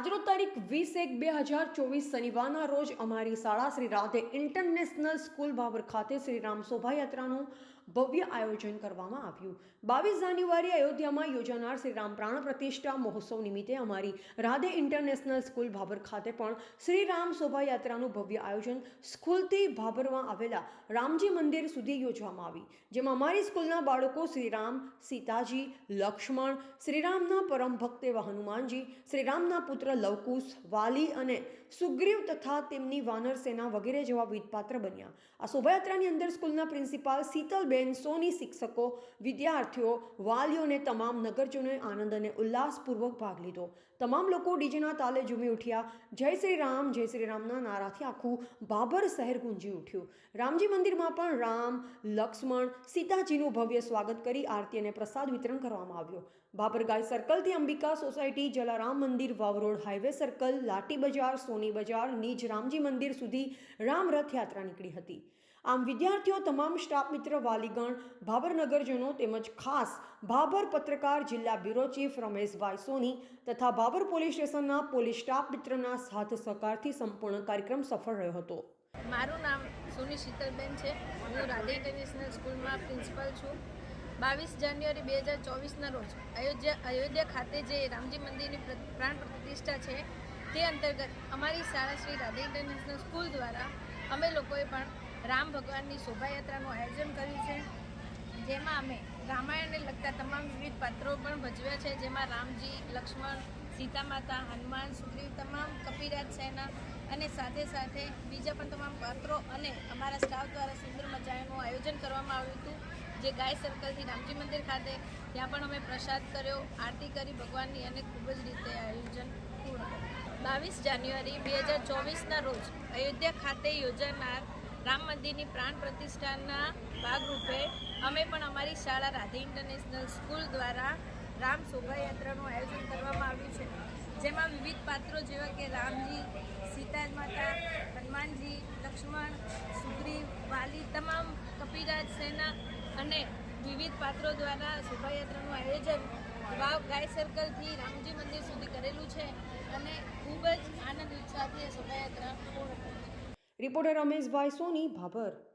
આજનો તારીખ વીસ એક બે હજાર ચોવીસ શનિવારના રોજ અમારી શાળા શ્રી રાધે ઇન્ટરનેશનલ સ્કૂલ બાબર ખાતે શ્રી રામ શોભાયાત્રાનું ભવ્ય આયોજન કરવામાં આવ્યું. બાવીસ જાન્યુઆરી અયોધ્યામાં યોજાનાર શ્રી રામ પ્રાણ પ્રતિષ્ઠા મહોત્સવ નિમિત્તે અમારી રાધે ઇન્ટરનેશનલ સ્કૂલ ભાભર ખાતે પણ શ્રી રામ શોભાયાત્રાનું ભવ્ય આયોજન સ્કૂલથી ભાભરમાં આવેલા રામજી મંદિર સુધી યોજવામાં આવી. જેમાં અમારી સ્કૂલના બાળકો શ્રીરામ સીતાજી, લક્ષ્મણ શ્રીરામના પરમ ભક્ત એવા હનુમાનજી શ્રીરામના પુત્ર લવકુશ, વાલી અને સુગ્રીવ તથા તેમની વાનર સેના વગેરે જેવા વિધપાત્ર બન્યા. આ શોભાયાત્રાની અંદર સ્કૂલના પ્રિન્સિપાલ શીતલબેન, સોની શિક્ષકો, વિદ્યાર્થીઓ વાલીઓને તમામ નગરજનોએ આનંદ અને ઉલ્લાસપૂર્વક ભાગ લીધો. તમામ લોકો ડીજેના તાલે ઝૂમી ઉઠ્યા. જય શ્રી રામ, જય શ્રી રામના નારાથી આખું બાબર શહેર ગુંજી ઉઠ્યું. રામજી મંદિરમાં પણ રામ, લક્ષ્મણ, સીતાજીનું ભવ્ય સ્વાગત કરી આરતી અને પ્રસાદ વિતરણ કરવામાં આવ્યો. બાબરગાય સર્કલથી અંબિકા સોસાયટી જલારામ મંદિર Vav road highway circle Lati Bazar, Soni Bazar, નીજ Ramji મંદિર સુધી રામ રથયાત્રા નીકળી હતી. આમ વિદ્યાર્થીઓ, તમામ સ્ટાફ મિત્ર, વાલીગણ ભાબર નગરજનો તેમજ ખાસ ભાભર પત્રકાર, જિલ્લા બ્યુરો ચીફ રમેશભાઈ સોની તથા ભાભર પોલીસ સ્ટેશનના પોલીસ સ્ટાફ મિત્રના સાથ સહકારથી સંપૂર્ણ કાર્યક્રમ સફળ રહ્યો હતો. મારું નામ સોની શીતલબેન છે. હું રાધે ઇન્ટરનેશનલ સ્કૂલમાં પ્રિન્સિપલ છું. બાવીસ જાન્યુઆરી બે હજાર ચોવીસના રોજ અયોધ્યા અયોધ્યા ખાતે જે રામજી મંદિરની પ્ર- પ્રાણ પ્રતિષ્ઠા છે, તે અંતર્ગત અમારી શાળા શ્રી રાધે ઇન્ટરનેશનલ સ્કૂલ દ્વારા અમે લોકોએ પણ રામ ભગવાનની શોભાયાત્રાનું આયોજન કર્યું છે. જેમાં અમે રામાયણને લગતા તમામ વિવિધ પાત્રો પણ ભજવ્યા છે, જેમાં રામજી, લક્ષ્મણ સીતા માતા હનુમાન, સુગ્રીવ તમામ કપિરાજ સેના અને સાથે સાથે બીજા પણ તમામ પાત્રો અને અમારા સ્ટાફ દ્વારા સુંદર મજાનું આયોજન કરવામાં આવ્યું હતું. જે ગાય સર્કલથી રામજી મંદિર ખાતે ત્યાં પણ અમે પ્રસાદ કર્યો, આરતી કરી ભગવાનની અને ખૂબ જ રીતે આયોજન પૂર્ણ બાવીસ જાન્યુઆરી બે હજાર ચોવીસના રોજ અયોધ્યા ખાતે યોજાનાર રામ મંદિરની પ્રાણ પ્રતિષ્ઠાના ભાગરૂપે અમે પણ અમારી શાળા રાધે ઇન્ટરનેશનલ સ્કૂલ દ્વારા રામ શોભાયાત્રાનું આયોજન કરવામાં આવ્યું છે. જેમાં વિવિધ પાત્રો જેવા કે રામજી સીતા માતા, હનુમાનજી, લક્ષ્મણ, સુગ્રીવ, વાલી, તમામ કપિરાજ સેના અને વિવિધ પાત્રો દ્વારા શોભાયાત્રાનું આયોજન વાવ ગાય સર્કલથી રામજી મંદિર સુધી કરેલું છે અને ખૂબ જ આનંદ ઉત્સાહથી શોભાયાત્રા. પૂર્ણ કરી રિપોર્ટર રમેશભાઈ સોની, ભાભર.